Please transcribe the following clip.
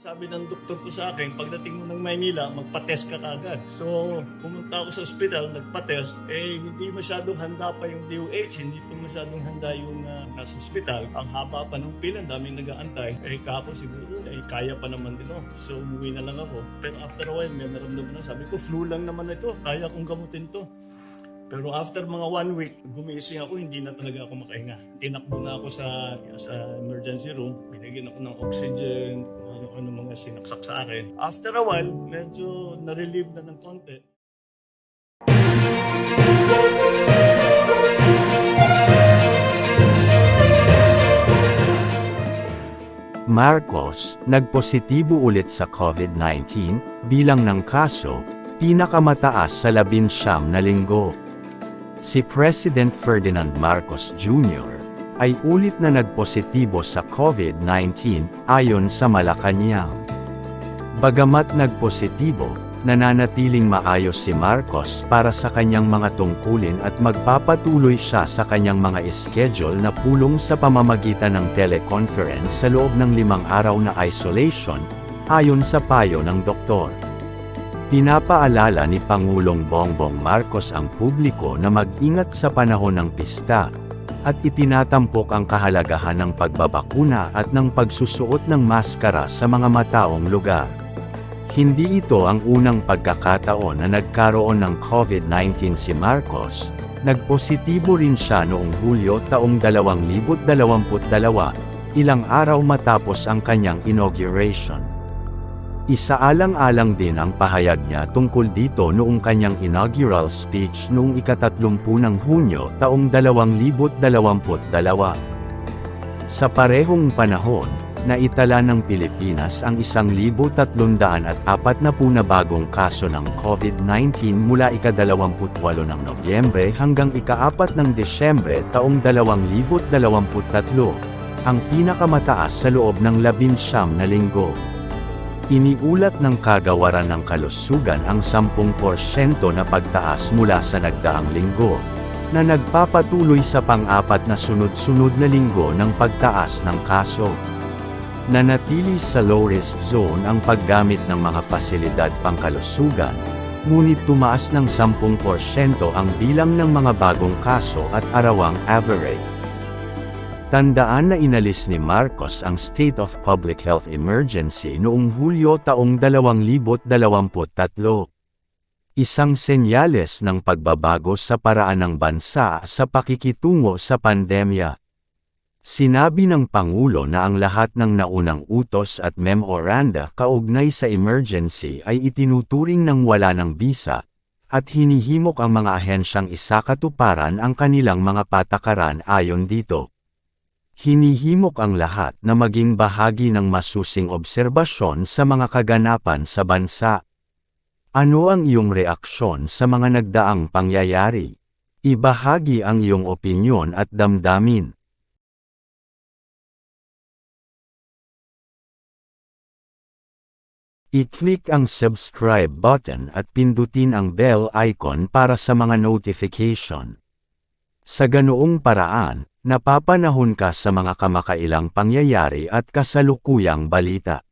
Sabi ng doktor ko sa akin, pagdating mo ng Maynila, magpa-test ka kagad. So, pumunta ako sa ospital, nagpa-test. Eh, hindi masyadong handa pa yung DOH, hindi pa masyadong handa yung uh, nasa ospital. Ang haba pa ng pila, daming nag-aantay. Eh, kahapon siguro, eh, kaya pa naman din ako. So, umuwi na lang ako. Pero after a while, may naramdaman na. Sabi ko, flu lang naman ito. Kaya kong gamutin to. Pero after mga one week, gumising ako, hindi na talaga ako makahinga. Tinakbo na ako sa sa emergency room. Binigyan ako ng oxygen, ano-ano mga sinaksak sa akin. After a while, medyo na-relieve na ng konti. Marcos, nagpositibo ulit sa COVID-19, bilang ng kaso, pinakamataas sa labinsyam na linggo. Si President Ferdinand Marcos Jr. ay ulit na nagpositibo sa COVID-19 ayon sa Malacanang. Bagamat nagpositibo, nananatiling maayos si Marcos para sa kanyang mga tungkulin at magpapatuloy siya sa kanyang mga schedule na pulong sa pamamagitan ng teleconference sa loob ng limang araw na isolation, ayon sa payo ng doktor. Pinapaalala ni Pangulong Bongbong Marcos ang publiko na mag-ingat sa panahon ng pista, at itinatampok ang kahalagahan ng pagbabakuna at ng pagsusuot ng maskara sa mga mataong lugar. Hindi ito ang unang pagkakataon na nagkaroon ng COVID-19 si Marcos, nagpositibo rin siya noong Hulyo taong 2022, ilang araw matapos ang kanyang inauguration. Isaalang-alang din ang pahayag niya tungkol dito noong kanyang inaugural speech noong ikatatlumpu ng Hunyo taong 2022. Sa parehong panahon, naitala ng Pilipinas ang 1,340 na bagong kaso ng COVID-19 mula ika-28 ng Nobyembre hanggang ika-4 ng Desyembre taong 2023, ang pinakamataas sa loob ng labinsyam na linggo. Iniulat ng kagawaran ng kalusugan ang 10% na pagtaas mula sa nagdaang linggo, na nagpapatuloy sa pang-apat na sunod-sunod na linggo ng pagtaas ng kaso. Nanatili sa low-risk zone ang paggamit ng mga pasilidad pangkalusugan, ngunit tumaas ng 10% ang bilang ng mga bagong kaso at arawang average. Tandaan na inalis ni Marcos ang State of Public Health Emergency noong Hulyo taong 2023. Isang senyales ng pagbabago sa paraan ng bansa sa pakikitungo sa pandemya. Sinabi ng Pangulo na ang lahat ng naunang utos at memoranda kaugnay sa emergency ay itinuturing ng wala ng bisa, at hinihimok ang mga ahensyang isakatuparan ang kanilang mga patakaran ayon dito. Hinihimok ang lahat na maging bahagi ng masusing obserbasyon sa mga kaganapan sa bansa. Ano ang iyong reaksyon sa mga nagdaang pangyayari? Ibahagi ang iyong opinyon at damdamin. I-click ang subscribe button at pindutin ang bell icon para sa mga notification. Sa ganoong paraan, napapanahon ka sa mga kamakailang pangyayari at kasalukuyang balita.